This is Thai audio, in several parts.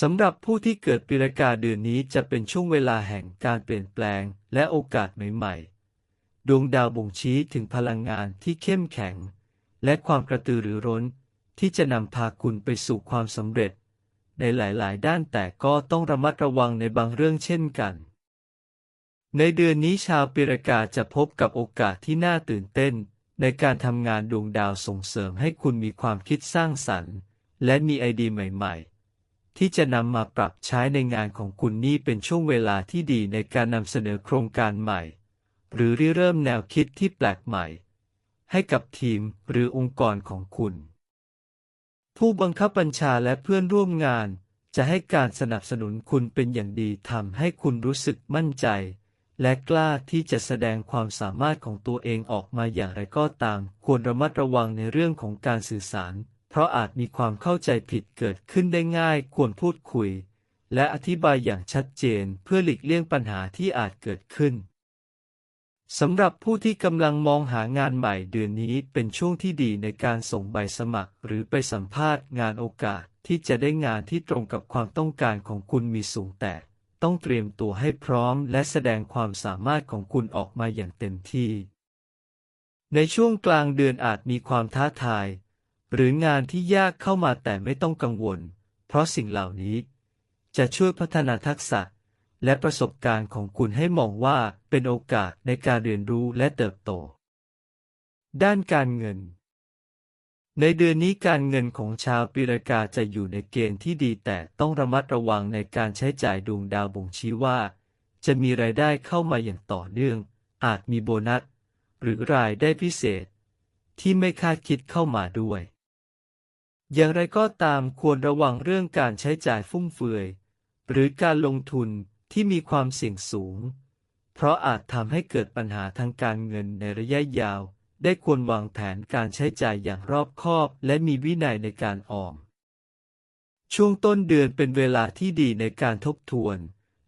สำหรับผู้ที่เกิดปีรากาเดือนนี้จะเป็นช่วงเวลาแห่งการเปลี่ยนแปลงและโอกาสใหม่ๆ ดวงดาวบ่งชี้ถึงพลังงานที่เข้มแข็ง และความกระตือรือร้น ที่จะนำพาคุณไปสู่ความสำเร็จ ในหลายๆ ด้านแต่ก็ต้องระมัดระวังในบางเรื่องเช่นกัน ในเดือนนี้ชาวปีรากาจะพบกับโอกาสที่น่าตื่นเต้น ในการทำงานดวงดาวส่งเสริมให้คุณมีความคิดสร้างสรรค์ และมีไอเดียใหม่ ๆ ที่จะนำมาปรับใช้ในงานของคุณนี่เป็นช่วงเวลาที่ดีในการนำเสนอโครงการใหม่ หรือริเริ่มแนวคิดที่แปลกใหม่ ให้กับทีมหรือองค์กรของคุณ ผู้บังคับบัญชาและเพื่อนร่วมงาน จะให้การสนับสนุนคุณเป็นอย่างดีทำให้คุณรู้สึกมั่นใจ และกล้าที่จะแสดงความสามารถของตัวเองออกมาอย่างไรก็ตาม ควรระมัดระวังในเรื่องของการสื่อสาร เพราะอาจมีความเข้าใจผิดเกิดขึ้นได้ง่ายควรพูดคุย และอธิบายอย่างชัดเจนเพื่อหลีกเลี่ยงปัญหาที่อาจเกิดขึ้นสำหรับผู้ที่กำลังมองหางานใหม่เดือนนี้เป็นช่วงที่ดีในการส่งใบสมัคร หรือไปสัมภาษณ์งานโอกาสที่จะได้งานที่ตรงกับความต้องการของคุณมีสูงแต่ ต้องเตรียมตัวให้พร้อมและแสดงความสามารถของคุณออกมาอย่างเต็มที่ ในช่วงกลางเดือนอาจมีความท้าทาย หรืองานที่ยากเข้ามาแต่ไม่ต้องกังวล เพราะสิ่งเหล่านี้ จะช่วยพัฒนาทักษะ และประสบการณ์ของคุณให้มองว่าเป็นโอกาสในการเรียนรู้และเติบโต ด้านการเงิน ในเดือนนี้การเงินของชาวปีรากาจะอยู่ในเกณฑ์ที่ดีแต่ต้องระมัดระวังในการใช้จ่ายดวงดาวบ่งชี้ว่า จะมีรายได้เข้ามาอย่างต่อเนื่อง อาจมีโบนัส หรือรายได้พิเศษ ที่ไม่คาดคิดเข้ามาด้วย อย่างไรก็ตามควรระวังเรื่องการใช้จ่ายฟุ่มเฟือย หรือการลงทุนที่มีความเสี่ยงสูง เพราะอาจทำให้เกิดปัญหาทางการเงินในระยะยาว ได้ควรวางแผนการใช้จ่ายอย่างรอบคอบ และมีวินัยในการออม ช่วงต้นเดือนเป็นเวลาที่ดีในการทบทวน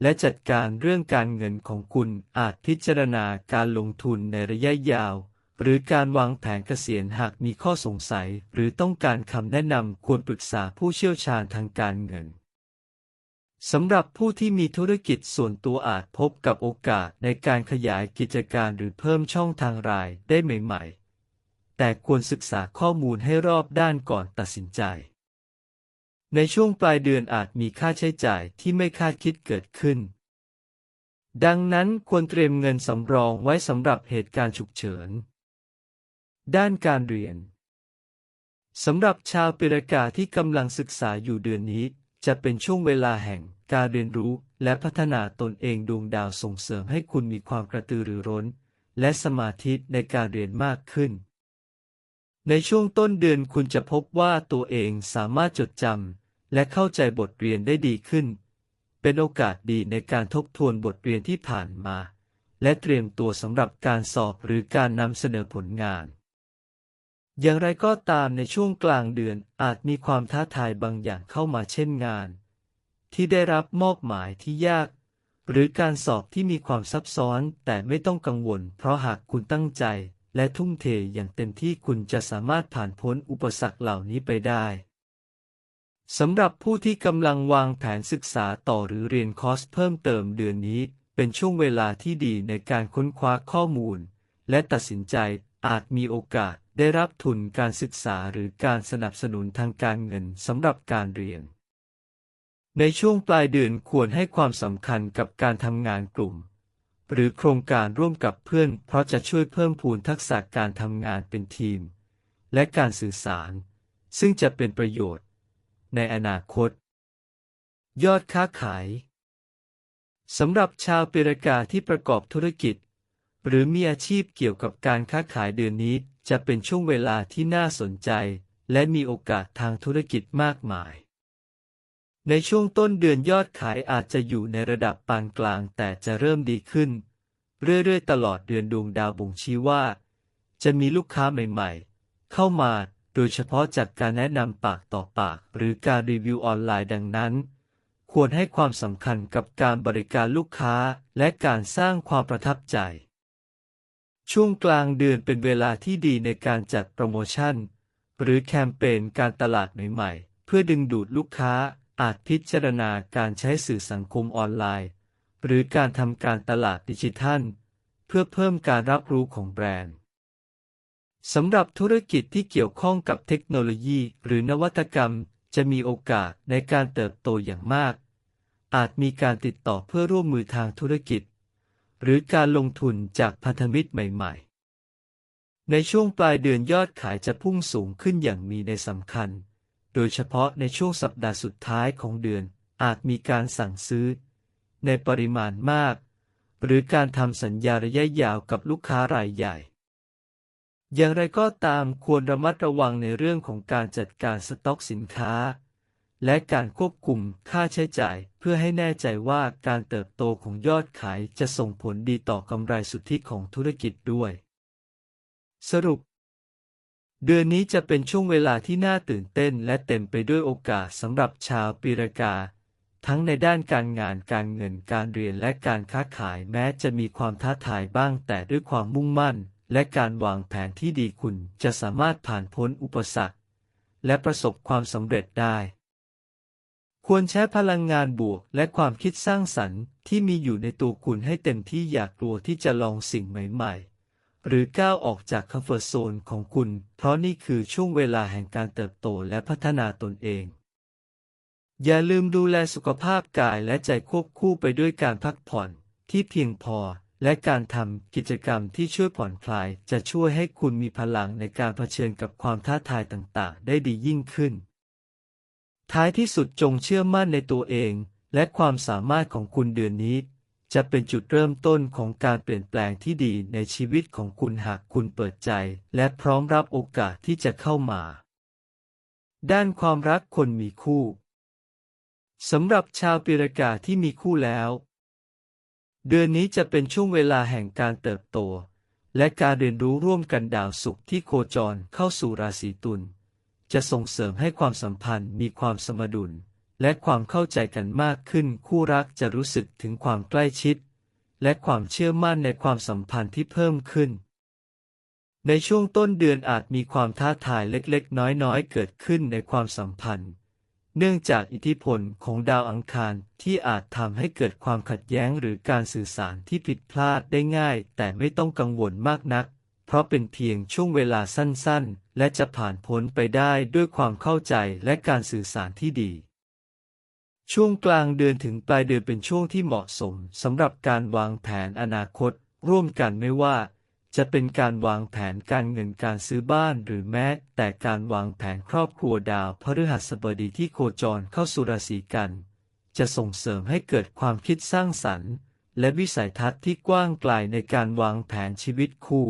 และจัดการเรื่องการเงินของคุณอาจพิจารณาการลงทุนในระยะยาว หรือการวางแผนเกษียณหากมีข้อสงสัย หรือต้องการคำแนะนำควรปรึกษาผู้เชี่ยวชาญทางการเงินสำหรับผู้ที่มีธุรกิจส่วนตัวอาจพบกับโอกาสในการขยายกิจการหรือเพิ่มช่องทางรายได้ใหม่ๆ แต่ควรศึกษาข้อมูลให้รอบด้านก่อนตัดสินใจ ในช่วงปลายเดือนอาจมีค่าใช้จ่ายที่ไม่คาดคิดเกิดขึ้น ดังนั้นควรเตรียมเงินสำรองไว้สำหรับเหตุการณ์ฉุกเฉิน ด้านการเรียนสำหรับชาวปีรกาที่กำลังศึกษาอยู่เดือนนี้ จะเป็นช่วงเวลาแห่งการเรียนรู้และพัฒนาตนเองดวงดาวส่งเสริมให้คุณมีความกระตือรือร้น และสมาธิในการเรียนมากขึ้น ในช่วงต้นเดือนคุณจะพบว่าตัวเองสามารถจดจำและเข้าใจบทเรียนได้ดีขึ้น เป็นโอกาสดีในการทบทวนบทเรียนที่ผ่านมา และเตรียมตัวสำหรับการสอบหรือการนำเสนอผลงาน อย่างไรก็ตามในช่วงกลางเดือนอาจมีความท้าทายบางอย่างเข้ามาเช่นงาน ที่ได้รับมอบหมายที่ยาก หรือการสอบที่มีความซับซ้อนแต่ไม่ต้องกังวล เพราะหากคุณตั้งใจและทุ่มเทอย่างเต็มที่คุณจะสามารถผ่านพ้นอุปสรรคเหล่านี้ไปได้สำหรับผู้ที่กำลังวางแผนศึกษาต่อหรือเรียนคอร์สเพิ่มเติมเดือนนี้ เป็นช่วงเวลาที่ดีในการค้นคว้าข้อมูล และตัดสินใจ อาจมีโอกาสได้รับทุนการศึกษาหรือการสนับสนุนทางการเงินสำหรับการเรียน ในช่วงปลายเดือนควรให้ความสำคัญกับการทำงานกลุ่ม หรือโครงการร่วมกับเพื่อน เพราะจะช่วยเพิ่มพูนทักษะการทำงานเป็นทีม และการสื่อสาร ซึ่งจะเป็นประโยชน์ ในอนาคต ยอดค้าขายสำหรับชาวเปรากาที่ประกอบธุรกิจ หรือมีอาชีพเกี่ยวกับการค้าขายเดือนนี้ จะเป็นช่วงเวลาที่น่าสนใจ และมีโอกาสทางธุรกิจมากมาย ในช่วงต้นเดือนยอดขายอาจจะอยู่ในระดับปานกลางแต่จะเริ่มดีขึ้น เรื่อยๆ ตลอดเดือนดวงดาวบ่งชี้ว่า จะมีลูกค้าใหม่ๆ เข้ามาโดยเฉพาะจากการแนะนำปากต่อปาก หรือการรีวิวออนไลน์ดังนั้น ควรให้ความสำคัญกับการบริการลูกค้าและการสร้างความประทับใจ ช่วงกลางเดือนเป็นเวลาที่ดีในการจัดโปรโมชั่น หรือแคมเปญการตลาดใหม่ๆ เพื่อดึงดูดลูกค้าอาจพิจารณาการใช้สื่อสังคมออนไลน์ หรือการทำการตลาดดิจิทัล เพื่อเพิ่มการรับรู้ของแบรนด์สำหรับธุรกิจที่เกี่ยวข้องกับเทคโนโลยีหรือนวัตกรรมจะมีโอกาสในการเติบโตอย่างมาก อาจมีการติดต่อเพื่อร่วมมือทางธุรกิจ หรือการลงทุนจากพันธมิตรใหม่ ๆ ในช่วงปลายเดือนยอดขายจะพุ่งสูงขึ้นอย่างมีในสำคัญ โดยเฉพาะในช่วงสัปดาห์สุดท้ายของเดือนอาจมีการสั่งซื้อ ในปริมาณมาก หรือการทำสัญญาระยะยาวกับลูกค้ารายใหญ่ อย่างไรก็ตามควรระมัดระวังในเรื่องของการจัดการสต็อกสินค้า และการควบคุมค่าใช้จ่ายเพื่อให้แน่ใจว่าการเติบโตของยอดขายจะส่งผลดีต่อกำไรสุทธิของธุรกิจด้วย สรุป เดือนนี้จะเป็นช่วงเวลาที่น่าตื่นเต้นและเต็มไปด้วยโอกาสสำหรับชาวปีรากา ทั้งในด้านการงานการเงินการเรียนและการค้าขายแม้จะมีความท้าทายบ้างแต่ด้วยความมุ่งมั่น และการวางแผนที่ดีคุณจะสามารถผ่านพ้นอุปสรรค และประสบความสำเร็จได้ ควรใช้พลังงานบวกและความคิดสร้างสรรค์ที่มีอยู่ในตัวคุณให้เต็มที่อยากลัวที่จะลองสิ่งใหม่ๆ หรือก้าวออกจากคอมฟอร์ทโซนของคุณ เพราะนี่คือช่วงเวลาแห่งการเติบโตและพัฒนาตนเอง อย่าลืมดูแลสุขภาพกายและใจควบคู่ไปด้วยการพักผ่อนที่เพียงพอ และการทำกิจกรรมที่ช่วยผ่อนคลาย จะช่วยให้คุณมีพลังในการเผชิญกับความท้าทายต่างๆ ได้ดียิ่งขึ้น ท้ายที่สุดจงเชื่อมั่นในตัวเอง และความสามารถของคุณเดือนนี้ จะเป็นจุดเริ่มต้นของการเปลี่ยนแปลงที่ดีในชีวิตของคุณหากคุณเปิดใจ และพร้อมรับโอกาสที่จะเข้ามา ด้านความรักคนมีคู่สำหรับชาวปีรกาที่มีคู่แล้ว เดือนนี้จะเป็นช่วงเวลาแห่งการเติบโต และการเรียนรู้ร่วมกันดาวศุกร์ที่โคจรเข้าสู่ราศีตุล จะส่งเสริมให้ความสัมพันธ์มีความสมดุล และความเข้าใจกันมากขึ้นคู่รักจะรู้สึกถึงความใกล้ชิด และความเชื่อมั่นในความสัมพันธ์ที่เพิ่มขึ้น ในช่วงต้นเดือนอาจมีความท้าทายเล็กๆ น้อยๆ เกิดขึ้นในความสัมพันธ์ เนื่องจากอิทธิพลของดาวอังคารที่อาจทำให้เกิดความขัดแย้งหรือการสื่อสารที่ผิดพลาดได้ง่าย แต่ไม่ต้องกังวลมากนัก เพราะเป็นเพียงช่วงเวลาสั้นๆ และจะผ่านพ้นไปได้ด้วยความเข้าใจและการสื่อสารที่ดี ช่วงกลางเดือนถึงปลายเดือนเป็นช่วงที่เหมาะสมสำหรับการวางแผนอนาคต ร่วมกันไม่ว่า จะเป็นการวางแผนการเงินการซื้อบ้านหรือแม้ แต่การวางแผนครอบครัวดาวพฤหัสบดีที่โคจรเข้าสู่ราศีกัน จะส่งเสริมให้เกิดความคิดสร้างสรรค์ และวิสัยทัศน์ที่กว้างไกลในการวางแผนชีวิตคู่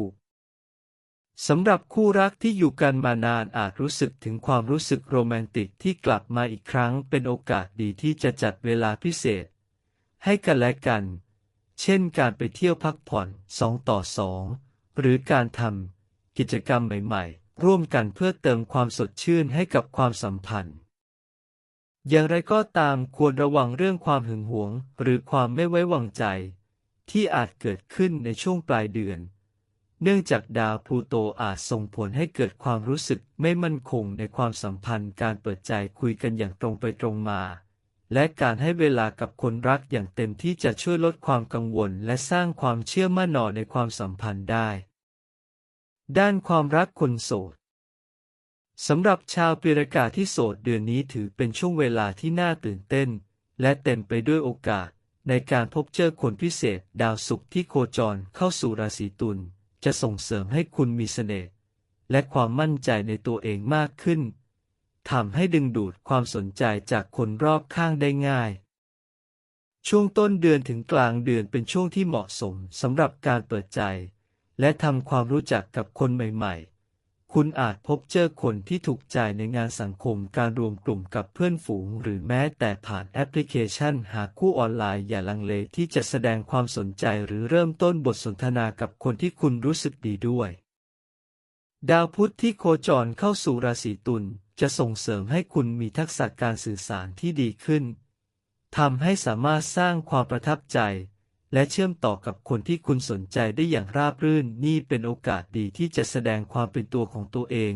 สำหรับคู่รักที่อยู่กันมานานอาจรู้สึกถึงความรู้สึกโรแมนติกที่กลับมาอีกครั้งเป็นโอกาสดีที่จะจัดเวลาพิเศษ ให้กันและกัน เช่นการไปเที่ยวพักผ่อนสองต่อสองหรือการทำกิจกรรมใหม่ๆ ร่วมกันเพื่อเติมความสดชื่นให้กับความสัมพันธ์ อย่างไรก็ตามควรระวังเรื่องความหึงหวง หรือความไม่ไว้วางใจ ที่อาจเกิดขึ้นในช่วงปลายเดือน เนื่องจากดาวพลูโตอาจส่งผลให้เกิดความรู้สึกไม่มั่นคงในความสัมพันธ์การเปิดใจคุยกันอย่างตรงไปตรงมา และการให้เวลากับคนรักอย่างเต็มที่จะช่วยลดความกังวลและสร้างความเชื่อมั่นหน่อในความสัมพันธ์ได้ ด้านความรักคนโสดสำหรับชาวปีรากาที่โสดเดือนนี้ถือเป็นช่วงเวลาที่น่าตื่นเต้น และเต็มไปด้วยโอกาส ในการพบเจอคนพิเศษดาวศุกร์ที่โคจรเข้าสู่ราศีตุล จะส่งเสริมให้คุณมีเสน่ห์และความมั่นใจในตัวเองมากขึ้นทำให้ดึงดูดความสนใจจากคนรอบข้างได้ง่าย ช่วงต้นเดือนถึงกลางเดือนเป็นช่วงที่เหมาะสมสำหรับการเปิดใจ และทำความรู้จักกับคนใหม่ ๆ คุณอาจพบเจอคนที่ถูกใจในงานสังคมการรวมกลุ่มกับเพื่อนฝูง หรือแม้แต่ผ่านแอปพลิเคชัน หาคู่ออนไลน์อย่าลังเลที่จะแสดงความสนใจหรือเริ่มต้นบทสนทนากับคนที่คุณรู้สึกดีด้วย ดาวพุธที่โคจรเข้าสู่ราศีตุลจะส่งเสริมให้คุณมีทักษะการสื่อสารที่ดีขึ้นทำให้สามารถสร้างความประทับใจ และเชื่อมต่อกับคนที่คุณสนใจได้อย่างราบรื่น นี่เป็นโอกาสดีที่จะแสดงความเป็นตัวของตัวเอง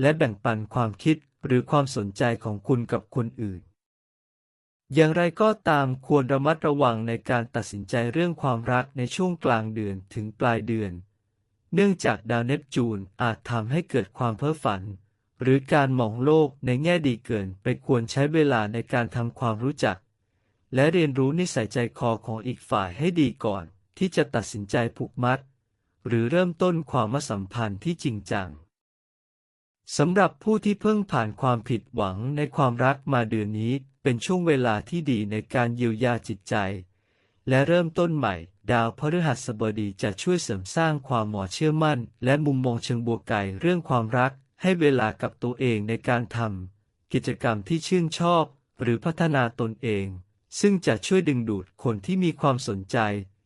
และแบ่งปันความคิดหรือความสนใจของคุณกับคนอื่น อย่างไรก็ตามควรระมัดระวังในการตัดสินใจเรื่องความรักในช่วงกลางเดือนถึงปลายเดือน เนื่องจากดาวเนปจูนอาจทำให้เกิดความเพ้อฝัน หรือการมองโลกในแง่ดีเกินไปควรใช้เวลาในการทำความรู้จัก และเรียนรู้นิสัยใจคอของอีกฝ่ายให้ดีก่อน ที่จะตัดสินใจผูกมัด หรือเริ่มต้นความสัมพันธ์ที่จริงจังสำหรับผู้ที่เพิ่งผ่านความผิดหวังในความรักมาเดือนนี้เป็นช่วงเวลาที่ดีในการเยียวยาจิตใจ และเริ่มต้นใหม่ ดาวพฤหัสบดีจะช่วยเสริมสร้างความหมอเชื่อมั่น และมุมมองเชิงบวกไกลเรื่องความรัก ให้เวลากับตัวเองในการทำกิจกรรมที่ชื่นชอบ หรือพัฒนาตนเอง ซึ่งจะช่วยดึงดูดคนที่มีความสนใจ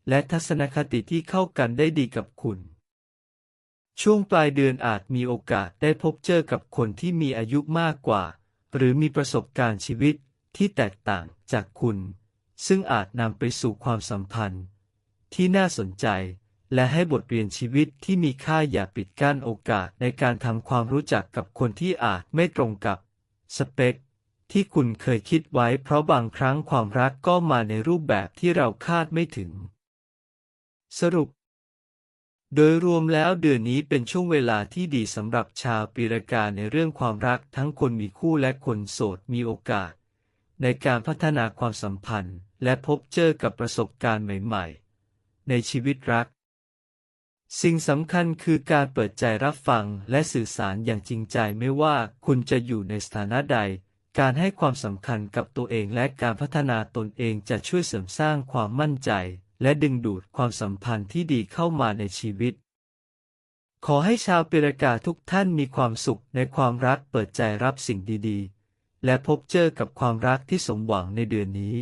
และทัศนคติที่เข้ากันได้ดีกับคุณ ช่วงปลายเดือนอาจมีโอกาสได้พบเจอกับคนที่มีอายุมากกว่า หรือมีประสบการณ์ชีวิตที่แตกต่างจากคุณ ซึ่งอาจนำไปสู่ความสัมพันธ์ ที่น่าสนใจ และให้บทเรียนชีวิตที่มีค่าอย่าปิดกั้นโอกาสในการทำความรู้จักกับคนที่อาจไม่ตรงกับสเปค ที่คุณเคยคิดไว้ เพราะบางครั้งความรักก็มาในรูปแบบที่เราคาดไม่ถึง สรุป โดยรวมแล้วเดือนนี้เป็นช่วงเวลาที่ดีสำหรับชาวปีรากาในเรื่องความรักทั้งคนมีคู่และคนโสดมีโอกาส ในการพัฒนาความสัมพันธ์ และพบเจอกับประสบการณ์ใหม่ๆ ในชีวิตรัก สิ่งสำคัญคือการเปิดใจรับฟังและสื่อสารอย่างจริงใจไม่ว่าคุณจะอยู่ในสถานะใด การให้ความสำคัญกับตัวเองและการพัฒนาตนเองจะช่วยเสริมสร้างความมั่นใจ และดึงดูดความสัมพันธ์ที่ดีเข้ามาในชีวิต ขอให้ชาวปีรกาทุกท่านมีความสุขในความรักเปิดใจรับสิ่งดีๆ และพบเจอกับความรักที่สมหวังในเดือนนี้